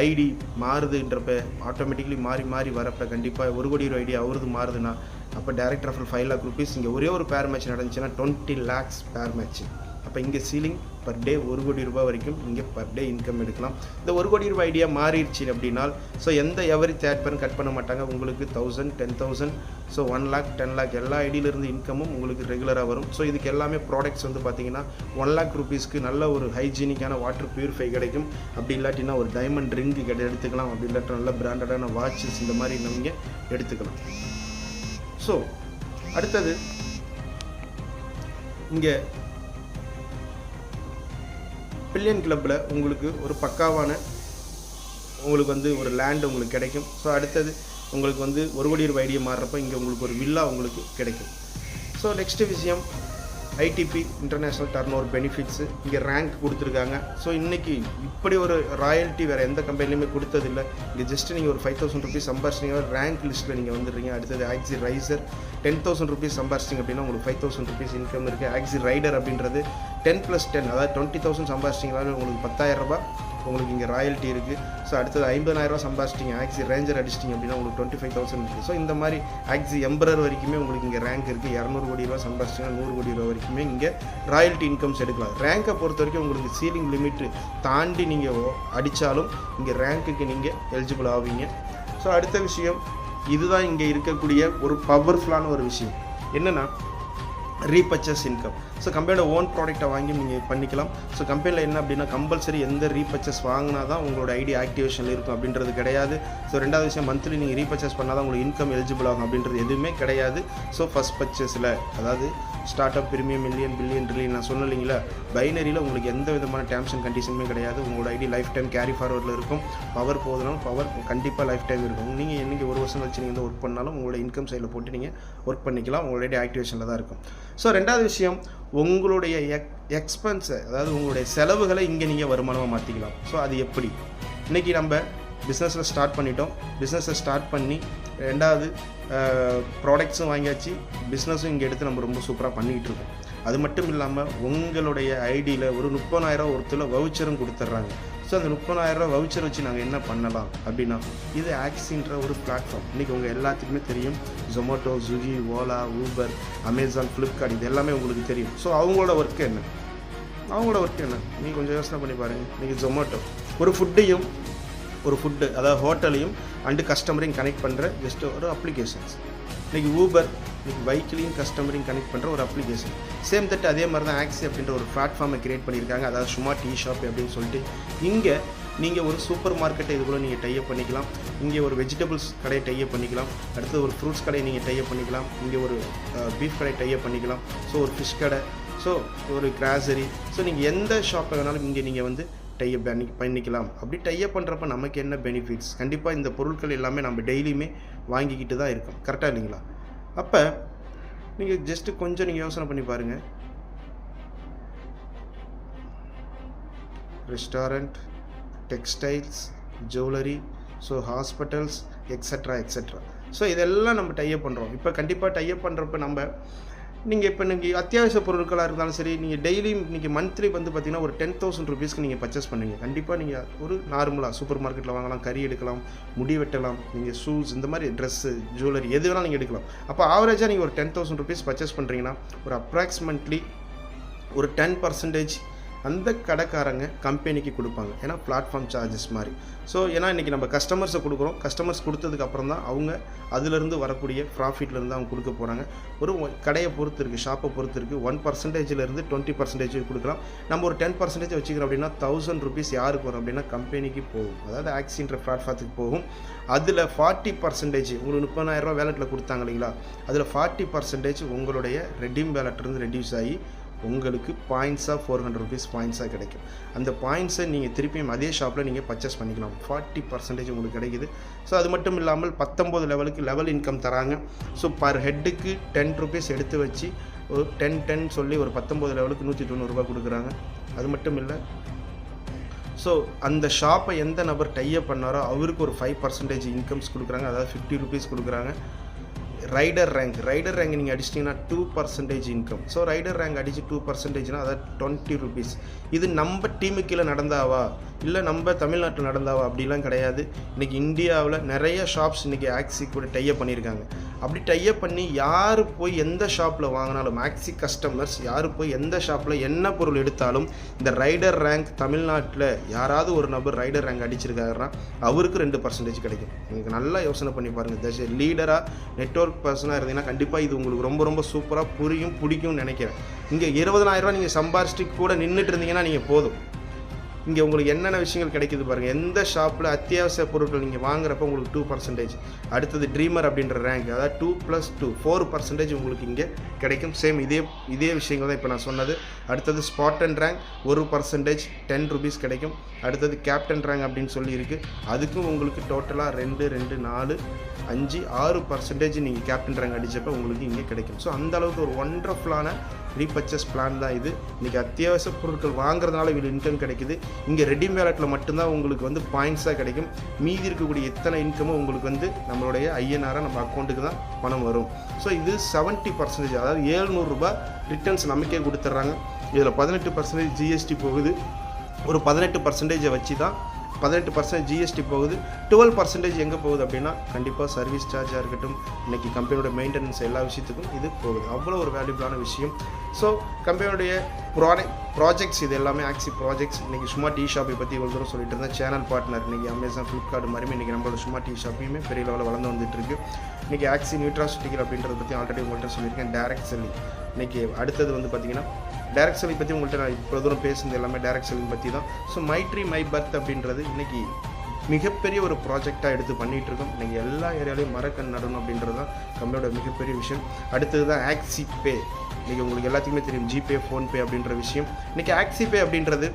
ஐடி மாறுதுன்றப்ப ஆட்டோமேட்டிக்லி மாறி மாறி வரப்போ கண்டிப்பாக ஒரு கோடி ரூபாய் ஐடி அவரது மாறுதுன்னா அப்போ direct referral five lakh rupees இங்கே ஒரே ஒரு பேர் மேட்ச் நடந்துச்சுன்னா டுவெண்ட்டி லேக்ஸ் பேர் மேட்ச் அப்போ இங்கே சீலிங் பர் டே ஒரு கோடி ரூபாய் வரைக்கும் இங்கே பர் டே இன்கம் எடுக்கலாம். இந்த ஒரு கோடி ரூபாய் ஐடியா மாறிடுச்சு அப்படின்னா ஸோ எந்த எவரி தேர்ட் பேரும் கட் பண்ண மாட்டாங்க. உங்களுக்கு thousand ten thousand so one lakh ten lakh எல்லா ஐடியிலிருந்து இன்கமும் உங்களுக்கு ரெகுலராக வரும். ஸோ இதுக்கு எல்லாமே ப்ராடக்ட்ஸ் வந்து பார்த்தீங்கன்னா ஒன் லேக் ருபீஸ்க்கு நல்ல ஒரு ஹைஜீனிக்கான வாட்டர் பியூரிஃபை கிடைக்கும். அப்படி இல்லாட்டினா ஒரு டைமண்ட் ரிங்கு கிடை எடுத்துக்கலாம். அப்படி இல்லாட்டி நல்ல பிராண்டடான வாட்சஸ் இந்த மாதிரி நீங்கள் எடுத்துக்கலாம். ஸோ அடுத்தது இங்கே பில்லியன் கிளப்பில் உங்களுக்கு ஒரு பக்காவான உங்களுக்கு வந்து ஒரு லேண்ட் உங்களுக்கு கிடைக்கும். ஸோ அடுத்தது உங்களுக்கு வந்து ஒரு கோடி ரூபாய் ஐடியா மாறுறப்ப இங்கே உங்களுக்கு ஒரு வில்லா உங்களுக்கு கிடைக்கும். ஸோ நெக்ஸ்ட் விஷயம் IDB international turn over benefits இங்கே ரேங்க் கொடுத்துருக்காங்க. ஸோ இன்றைக்கி இப்படி ஒரு ராயல்ட்டி வேறு எந்த கம்பெனிலையுமே கொடுத்ததில்லை. இங்கே ஜஸ்ட் நீங்கள் ஒரு ஃபைவ் தௌசண்ட் ருபீஸ் சம்பாரிச்சிங்கன்னா ரேங்க் லிஸ்ட்டில் நீங்கள் வந்துடுறீங்க அடுத்தது Oxy riser ten thousand rupees சம்பாரிச்சிங்க அப்படின்னா உங்களுக்கு ஃபைவ் தௌசண்ட் ருபீஸ் இன்கம் இருக்குது ஆக்சி ரைடர் அப்படின்றது டென் ப்ளஸ் டென் அதாவது டுவெண்ட்டி தௌசண்ட் சம்பாரிச்சிங்கனாலும் உங்களுக்கு பத்தாயிரம் ரூபாய். உங்களுக்கு இங்கே ராயல்ட்டி இருக்குது ஸோ அடுத்தது ஐம்பதாயிரரூவா சம்பாதிச்சிட்டிங்க. ஆக்சி ரேஞ்சர் அடிச்சிட்டிங்க அப்படின்னா உங்களுக்கு டுவெண்ட்டி ஃபைவ் தௌசண்ட் இருக்குது ஸோ இந்த மாதிரி ஆக்சி எம்பரர் வரைக்குமே உங்களுக்கு இங்கே ரேங்க் இருக்குது இரநூறு கோடி ரூபா சம்பாதிச்சிங்கன்னா நூறு கோடி ரூபா வரைக்குமே இங்கே ராயல்ட்டி இன்கம்ஸ் எடுக்கலாம். ரேங்கை பொறுத்த வரைக்கும் உங்களுக்கு சீலிங் லிமிட்டு தாண்டி நீங்கள் அடித்தாலும் இங்கே ரேங்க்குக்கு நீங்கள் எலிஜிபிள் ஆவீங்க. ஸோ அடுத்த விஷயம் இதுதான் இங்கே இருக்கக்கூடிய ஒரு பவர்ஃபுல்லான ஒரு விஷயம். என்னென்னா ரீபர்ச்சஸ் இன்கம் ஸோ கம்பெனியோட ஓன் ப்ராடக்ட்டை வாங்கி நீங்கள் பண்ணிக்கலாம். ஸோ கம்பெனியில் என்ன அப்படின்னா கம்பல்சரி எந்த ரீபர்ச்சஸ் வாங்கினா தான் உங்களோட ஐடி ஆக்டிவேஷனில் இருக்கும் அப்படின்றது கிடையாது. ஸோ ரெண்டாவது விஷயம் மந்த்லி நீங்கள் ரீபர்ச்சஸ் பண்ணால் தான் உங்களுக்கு இன்கம் எலிஜிபிள் ஆகும் அப்படின்றது எதுவுமே கிடையாது. ஸோ ஃபஸ்ட் பர்ச்சேஸில் அதாவது start up premium million billion trillion நான் சொன்ன இல்லைங்களா? பைனரியில் உங்களுக்கு எந்த விதமான டேர்ம்ஸ் அண்ட் கண்டிஷனுமே கிடையாது. உங்களோட ஐடி லைஃப் டைம் கேரி ஃபார்வர்டில் இருக்கும். பவர் போதுனாலும் பவர் கண்டிப்பாக லைஃப் டைம் இருக்கும். நீங்கள் என்றைக்கு ஒரு வருஷம் கழிச்சு நீங்கள் வந்து ஒர்க் பண்ணாலும் உங்களோட இன்கம் சைடில் போட்டு நீங்கள் ஒர்க் பண்ணிக்கலாம். உங்களோட ஆக்டிவேஷனில் தான் இருக்கும். ஸோ ரெண்டாவது விஷயம் உங்களுடைய எக் எக்ஸ்பென்ஸை அதாவது உங்களுடைய செலவுகளை இங்கே நீங்கள் வருமானமாக மாற்றிக்கலாம் ஸோ அது எப்படி? இன்றைக்கி நம்ம பிஸ்னஸில் ஸ்டார்ட் பண்ணிட்டோம். பிஸ்னஸை ஸ்டார்ட் பண்ணி ரெண்டாவது ப்ராடக்ட்ஸும் வாங்கியாச்சு. பிஸ்னஸும் இங்கே எடுத்து நம்ம ரொம்ப சூப்பராக பண்ணிக்கிட்டு இருக்கோம். அது மட்டும் இல்லாமல் உங்களுடைய ஐடியில் ஒரு முப்பதாயிரம் ஒருத்தர் வவுச்சரும் கொடுத்துட்றாங்க ஸோ அந்த முப்பதாயிரரூவா வவுச்சர் வச்சு நாங்கள் என்ன பண்ணலாம் அப்படின்னா இது ஆக்சின்ற ஒரு பிளாட்ஃபார்ம் இன்றைக்கி உங்கள் எல்லாத்துக்குமே தெரியும். Zomato Swiggy Ola Uber Amazon Flipkart இது எல்லாமே உங்களுக்கு தெரியும். ஸோ அவங்களோட ஒர்க் என்ன? அவங்களோட ஒர்க் என்ன? நீங்கள் கொஞ்சம் யோசனை பண்ணி பாருங்கள் இன்றைக்கி ஜொமேட்டோ ஒரு ஃபுட்டையும் ஒரு ஃபுட்டு அதாவது ஹோட்டலையும் அண்டு கஸ்டமரையும் கனெக்ட் பண்ணுற ஜஸ்ட் ஒரு அப்ளிகேஷன்ஸ் இன்றைக்கி ஊபர் நீங்கள் வைக்கிலையும் கஸ்டமரையும் கனெக்ட் பண்ணுற ஒரு அப்ளிகேஷன் சேம் தட் அதே மாதிரி தான் ஆக்சி அப்படின்ற ஒரு பிளாட்ஃபார்மை கிரியேட் பண்ணியிருக்காங்க. அதாவது சும்மா டீ ஷாப் அப்படின்னு சொல்லிட்டு. இங்கே நீங்கள் ஒரு சூப்பர் மார்க்கெட்டை இதுக்குள்ளே நீங்கள் டைப் பண்ணிக்கலாம். இங்கே ஒரு வெஜிடபிள்ஸ் கடையை டைப் பண்ணிக்கலாம். அடுத்து ஒரு ஃப்ரூட்ஸ் கடையை நீங்கள் டைப் பண்ணிக்கலாம். இங்கே ஒரு பீஃப் கடை டைப் பண்ணிக்கலாம். ஸோ ஒரு ஃபிஷ் கடை. ஸோ ஒரு கிராசரி ஸோ நீங்கள் எந்த ஷாப்பை வேணாலும் இங்கே நீங்கள் வந்து டைப் பண்ணி பண்ணிக்கலாம். அப்படி டைப் பண்ணுறப்ப நமக்கு என்ன பெனிஃபிட்ஸ் கண்டிப்பாக இந்த பொருட்கள் எல்லாமே நம்ம டெய்லியுமே வாங்கிக்கிட்டு தான் இருக்கோம் கரெக்டாக இல்லைங்களா? அப்போ நீங்கள் ஜஸ்ட்டு கொஞ்சம் நீங்கள் யோசனை பண்ணி பாருங்கள் restaurant textiles jewellery so hospitals extra extra so இதெல்லாம் நம்ம டைப் பண்ணுறோம் இப்போ கண்டிப்பாக டைப் பண்ணுறப்ப நம்ம நீங்கள் இப்போ நீங்கள் அத்தியாவசிய பொருட்களாக இருந்தாலும் சரி நீங்கள் டெய்லியும் நீங்கள் மந்த்லி வந்து பார்த்தீங்கன்னா ஒரு டென் தௌசண்ட் ருபீஸ்க்கு நீங்கள் பர்ச்சேஸ் பண்ணுவீங்க கண்டிப்பாக நீங்கள் ஒரு நார்மலாக சூப்பர் மார்க்கெட்டில் வாங்கலாம் கறி எடுக்கலாம் முடி வெட்டலாம் நீங்கள் ஷூஸ் இந்த மாதிரி ட்ரெஸ்ஸு ஜுவல்லரி எது வேணாலும் நீங்கள் எடுக்கலாம். அப்போ ஆவரேஜாக நீங்கள் ஒரு டென் தௌசண்ட் ருபீஸ் பர்ச்சேஸ் பண்ணுறீங்கன்னா ஒரு அப்ராக்சிமேட்லி ஒரு டென் பர்சன்டேஜ் அந்த கடைக்காரங்க கம்பெனிக்கு கொடுப்பாங்க. ஏன்னா பிளாட்ஃபார்ம் சார்ஜஸ் மாதிரி. ஸோ ஏன்னா இன்றைக்கி நம்ம கஸ்டமர்ஸை கொடுக்குறோம். கஸ்டமர்ஸ் கொடுத்ததுக்கப்புறம் தான் அவங்க அதுலேருந்து வரக்கூடிய ப்ராஃபிட்லேருந்து அவங்க கொடுக்க போகிறாங்க ஒரு கடையை பொறுத்து இருக்குது ஷாப்பை பொறுத்து இருக்குது ஒன் பர்சன்டேஜ்லேருந்து டுவெண்ட்டி பர்சன்டேஜ் கொடுக்கலாம். நம்ம ஒரு டென் பர்சன்டேஜ் வச்சுக்கிறோம் அப்படின்னா தௌசண்ட் ருபீஸ் யாருக்கு வரும் அப்படின்னா கம்பெனிக்கு போகும். அதாவது ஆக்சின்ற பிளாட்ஃபார்த்துக்கு போகும். அதில் ஃபார்ட்டி பர்சன்டேஜ் உங்களுக்கு முப்பதாயிரரூபா வேலெட்டில் கொடுத்தாங்க இல்லைங்களா? அதில் ஃபார்ட்டி பர்சன்டேஜ் உங்களுடைய ரெடீம் வேலெட்லேருந்து ரெடியூஸ் ஆகி உங்களுக்கு பாயிண்ட்ஸாக ஃபோர் ஹண்ட்ரட் ருபீஸ் பாயிண்ட்ஸாக கிடைக்கும். அந்த பாயிண்ட்ஸை நீங்கள் திருப்பியும் அதே ஷாப்பில் நீங்கள் பர்ச்சேஸ் பண்ணிக்கலாம். ஃபார்ட்டி பர்சன்டேஜ் உங்களுக்கு கிடைக்குது. ஸோ அது மட்டும் இல்லாமல் பத்தொம்போது லெவலுக்கு லெவல் இன்கம் தராங்க. ஸோ பர் ஹெட்டுக்கு டென் ருபீஸ் எடுத்து வச்சு ஒரு டென் டென் சொல்லி ஒரு பத்தொம்போது லெவலுக்கு நூற்றி தொண்ணூறுரூவா கொடுக்குறாங்க. அது மட்டும் இல்லை. ஸோ அந்த ஷாப்பை எந்த நபர் டைப் பண்ணாரோ அவருக்கு ஒரு ஃபைவ் பர்சன்டேஜ் இன்கம்ஸ் கொடுக்குறாங்க. அதாவது ஃபிஃப்டி ருபீஸ் கொடுக்குறாங்க. ரைடர் ரேங்க் ரைடர் ரேங்க் நீங்கள் அடிச்சிட்டிங்கன்னா two percentage income so rider rank அடிச்சு டூ பர்சன்டேஜ்னா அதாவது டுவெண்ட்டி ருபீஸ் இது நம்ம டீமுக்கு கீழே நடந்தாவா? இல்லை நம்ம தமிழ்நாட்டில் நடந்தாவா? அப்படிலாம் கிடையாது. இன்றைக்கி இந்தியாவில் நிறைய ஷாப்ஸ் இன்றைக்கி ஆக்சி கூட டைய பண்ணியிருக்காங்க. அப்படி டைப் பண்ணி யார் போய் எந்த ஷாப்பில் வாங்கினாலும் மேக்ஸி கஸ்டமர்ஸ் யார் போய் எந்த ஷாப்பில் என்ன பொருள் எடுத்தாலும் இந்த ரைடர் ரேங்க் தமிழ்நாட்டில் யாராவது ஒரு நபர் ரைடர் ரேங்க் அடிச்சிருக்காருன்னா அவருக்கு ரெண்டு பர்சன்டேஜ் கிடைக்கும். நீங்கள் நல்லா யோசனை பண்ணி பாருங்கள் தசை லீடராக நெட்ஒர்க் பர்சனாக இருந்தீங்கன்னா கண்டிப்பாக இது உங்களுக்கு ரொம்ப ரொம்ப சூப்பராக புரியும் பிடிக்கும்னு நினைக்கிறேன். இங்கே இருபதனாயிரரூவா நீங்கள் சம்பாரிச்சிட்டு கூட நின்றுட்டு இருந்தீங்கன்னா நீங்கள் போதும். இங்கே உங்களுக்கு என்னென்ன விஷயங்கள் கிடைக்குது பாருங்கள் எந்த ஷாப்பில் அத்தியாவசிய பொருட்கள் நீங்கள் வாங்குறப்ப உங்களுக்கு டூ பர்சன்டேஜ் அடுத்தது ட்ரீமர் அப்படின்ற ரேங்க் அதாவது two plus two four percentage உங்களுக்கு இங்கே கிடைக்கும். சேம் இதே இதே விஷயங்கள் தான் இப்போ நான் சொன்னது. அடுத்தது ஸ்பாட் அண்ட் ரேங்க் ஒரு பர்சன்டேஜ் டென் ருபீஸ் கிடைக்கும். அடுத்தது கேப்டன் ரேங்க் அப்படின்னு சொல்லி இருக்குது அதுக்கும் உங்களுக்கு டோட்டலாக ரெண்டு ரெண்டு நாலு அஞ்சு ஆறு பர்சன்டேஜ் நீங்கள் கேப்டன் ரேங்க் அடித்தப்ப உங்களுக்கு இங்கே கிடைக்கும். ஸோ அந்த அளவுக்கு ஒரு ஒண்டர்ஃபுல்லான ரீபர்ச்சஸ் பிளான் தான் இது. இன்றைக்கி அத்தியாவசிய பொருட்கள் வாங்குறதுனால இவ்வளோ இன்கம் கிடைக்குது. இங்கே ரெடிம் வேலட்டில் மட்டும்தான் உங்களுக்கு வந்து பாயிண்ட்ஸாக கிடைக்கும். மீதி இருக்கக்கூடிய எத்தனை இன்கமும் உங்களுக்கு வந்து நம்மளுடைய ஐஎன்ஆராக நம்ம அக்கௌண்ட்டுக்கு தான் பணம் வரும். ஸோ இது செவன்ட்டி பர்சன்டேஜ் அதாவது ஏழ்நூறுரூபா ரிட்டர்ன்ஸ் நமக்கே கொடுத்துட்றாங்க இதில் பதினெட்டு பர்சன்டேஜ் ஜிஎஸ்டி போகுது. ஒரு பதினெட்டு பர்சன்டேஜை வச்சு தான் பதினெட்டு பர்சன்ட் ஜிஎஸ்டி போகுது. டுவெல் பர்சன்டேஜ் எங்கே போகுது அப்படின்னா கண்டிப்பாக சர்வீஸ் சார்ஜாக இருக்கட்டும் இன்றைக்கி கம்பெனியோட மெயின்டெனன்ஸ் எல்லா விஷயத்துக்கும் இது போகுது. அவ்வளோ ஒரு வேல்யூபிளான விஷயம். ஸோ கம்பெனியோடைய ப்ராடக்ட் ப்ராஜெக்ட்ஸ் இது எல்லாமே ஆக்சி ப்ராஜெக்ட்ஸ் இன்றைக்கி சும்மா டீ ஷாப்பை பற்றி இவ்வளோ தூரம் சொல்லிட்டு இருந்தேன். சேனல் பார்ட்னர் இன்றைக்கி அமேசான் ஃப்ளிப்கார்ட் மாதிரி இன்றைக்கி நம்மளோட சும்மா டீ ஷாப்பையுமே பெரிய லெவலில் வளர்ந்து வந்துட்டுருக்கு. இன்றைக்கி ஆக்சி நியூட்ராசிட்டிகள் அப்படின்றத பற்றி ஆல்ரெடி உங்கள்கிட்ட சொல்லியிருக்கேன். டேரக்ட் செல்லிங் இன்றைக்கி அடுத்தது வந்து பார்த்திங்கன்னா டேரக்ட் செல்லிங் பற்றி உங்கள்கிட்ட நான் இவ்வளோ தூரம் பேசுனது எல்லாமே டேரக்ட் செல்லிங் பற்றி தான் ஸோ மைட்ரி மை பர்த் அப்படின்றது இன்றைக்கி மிகப்பெரிய ஒரு ப்ராஜெக்டாக எடுத்து பண்ணிகிட்டு இருக்கோம் இன்றைக்கி எல்லா ஏரியாலையும் மரக்கண் நடணும் அப்படின்றது தான் கம்பெனியோட மிகப்பெரிய விஷயம். அடுத்தது தான் ஆக்சி பே இன்றைக்கி உங்களுக்கு எல்லாத்துக்குமே தெரியும் ஜிபே ஃபோன்பே அப்படின்ற விஷயம். இன்றைக்கி ஆக்சி பே அப்படின்றது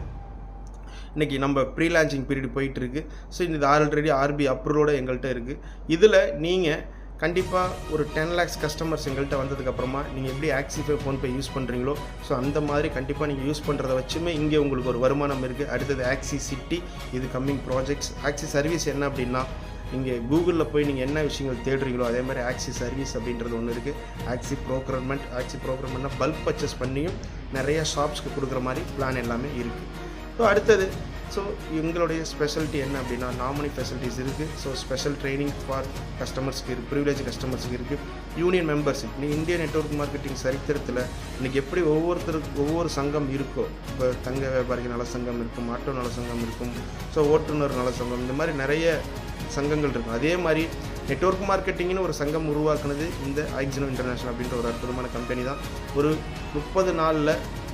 இன்றைக்கி நம்ம ப்ரீ லான்ச்சிங் பீரியட் போயிட்டுருக்கு. ஸோ இது ஆல்ரெடி ஆர்பி அப்ரூவோட எங்கள்கிட்ட இருக்குது இதில் நீங்கள் கண்டிப்பாக ஒரு டென் லேக்ஸ் கஸ்டமர்ஸ் எங்கள்கிட்ட வந்ததுக்கப்புறமா நீங்கள் எப்படி ஆக்சிஃபை ஃபோன்பே யூஸ் பண்ணுறீங்களோ ஸோ அந்த மாதிரி கண்டிப்பாக நீங்கள் யூஸ் பண்ணுறத வச்சுமே இங்கே உங்களுக்கு ஒரு வருமானம் இருக்குது அடுத்தது ஆக்சி சிட்டி இது கம்மிங் ப்ராஜெக்ட்ஸ் ஆக்சி சர்வீஸ் என்ன அப்படின்னா நீங்கள் கூகுளில் போய் நீங்கள் என்ன விஷயங்கள் தேடுறீங்களோ அதே மாதிரி ஆக்சி சர்வீஸ் அப்படின்றது ஒன்று இருக்குது ஆக்சி ப்ரோக்ரமெண்ட் ஆக்சி ப்ரோக்ரமெண்ட்னா பல்க் பர்ச்சேஸ் பண்ணியும் நிறைய ஷாப்ஸ்க்கு கொடுக்குற மாதிரி பிளான் எல்லாமே இருக்குது ஸோ அடுத்தது ஸோ எங்களுடைய ஸ்பெஷாலிட்டி என்ன அப்படின்னா நாமினி ஃபெசிலிட்டிஸ் இருக்குது ஸோ ஸ்பெஷல் ட்ரைனிங் ஃபார் கஸ்டமர்ஸ்க்கு இருக்குது ப்ரிவிலேஜ் கஸ்டமர்ஸ்க்கு இருக்குது யூனியன் மெம்பர்ஸ் நீ இந்திய நெட்வொர்க் மார்க்கெட்டிங் சரித்திரத்தில் இன்றைக்கி எப்படி ஒவ்வொருத்தருக்கு ஒவ்வொரு சங்கம் இருக்கோ இப்போ தங்க வியாபாரிகள் நல சங்கம் இருக்கும் ஆட்டோ நல சங்கம் இருக்கும் ஸோ ஓட்டுநர் நல சங்கம் இந்த மாதிரி நிறைய சங்கங்கள் இருக்கும். அதே மாதிரி நெட்வொர்க் மார்க்கெட்டிங்னு ஒரு சங்கம் உருவாக்குனது இந்த ஐக்ஸினோ இன்டர்நேஷனல் அப்படின்ற ஒரு அற்புதமான கம்பெனி தான். ஒரு முப்பது நாளில்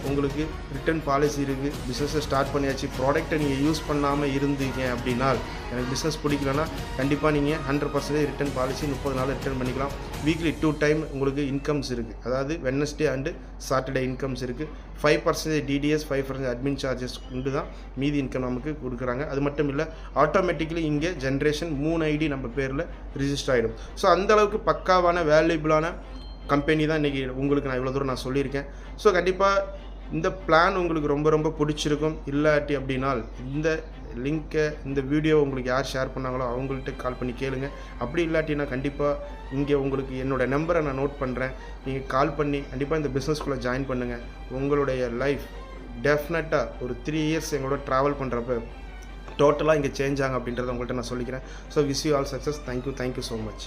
உங்களுக்கு ரிட்டர்ன் பாலிசி இருக்குது பிஸ்னஸை ஸ்டார்ட் பண்ணியாச்சு. ப்ராடக்ட்டை நீங்கள் யூஸ் பண்ணாமல் இருந்தீங்க அப்படின்னா எனக்கு பிஸ்னஸ் பிடிக்கலன்னா கண்டிப்பாக நீங்கள் ஹண்ட்ரட் பர்சன்டேஜ் ரிட்டர்ன் பாலிசி முப்பது நாள் ரிட்டர்ன் பண்ணிக்கலாம். வீக்லி டூ டைம் உங்களுக்கு இன்கம்ஸ் இருக்குது அதாவது வெனஸ்டே அண்டு சாட்டர்டே இன்கம்ஸ் இருக்குது five percentage TDS five percentage admin charges உண்டு தான் மீதி இன்கம் நமக்கு கொடுக்குறாங்க. அது மட்டும் இல்லை ஆட்டோமேட்டிக்கலி இங்கே ஜென்ரேஷன் மூணு ஐடி நம்ம பேரில் ரிஜிஸ்டர் ஆகிடும் ஸோ அந்தளவுக்கு பக்காவான வேல்யூபிளான கம்பெனி தான் இன்றைக்கி உங்களுக்கு நான் இவ்வளோ தூரம் நான் சொல்லியிருக்கேன். ஸோ கண்டிப்பாக இந்த பிளான் உங்களுக்கு ரொம்ப ரொம்ப பிடிச்சிருக்கும். இல்லாட்டி அப்படின்னால் இந்த லிங்க்கை இந்த வீடியோ உங்களுக்கு யார் ஷேர் பண்ணாங்களோ அவங்கள்ட்ட கால் பண்ணி கேளுங்க. அப்படி இல்லாட்டி நான் கண்டிப்பாக இங்கே உங்களுக்கு என்னோடய நம்பரை நான் நோட் பண்ணுறேன் நீங்கள் கால் பண்ணி கண்டிப்பாக இந்த பிஸ்னஸ்குள்ளே ஜாயின் பண்ணுங்கள் உங்களுடைய லைஃப் டெஃபினட்டாக ஒரு த்ரீ இயர்ஸ் எங்களோட ட்ராவல் பண்ணுறப்ப டோட்டலாக இங்கே சேஞ்ச் ஆகும் அப்படின்றத உங்கள்கிட்ட நான் சொல்லிக்கிறேன். So wish you all success thank you thank you so much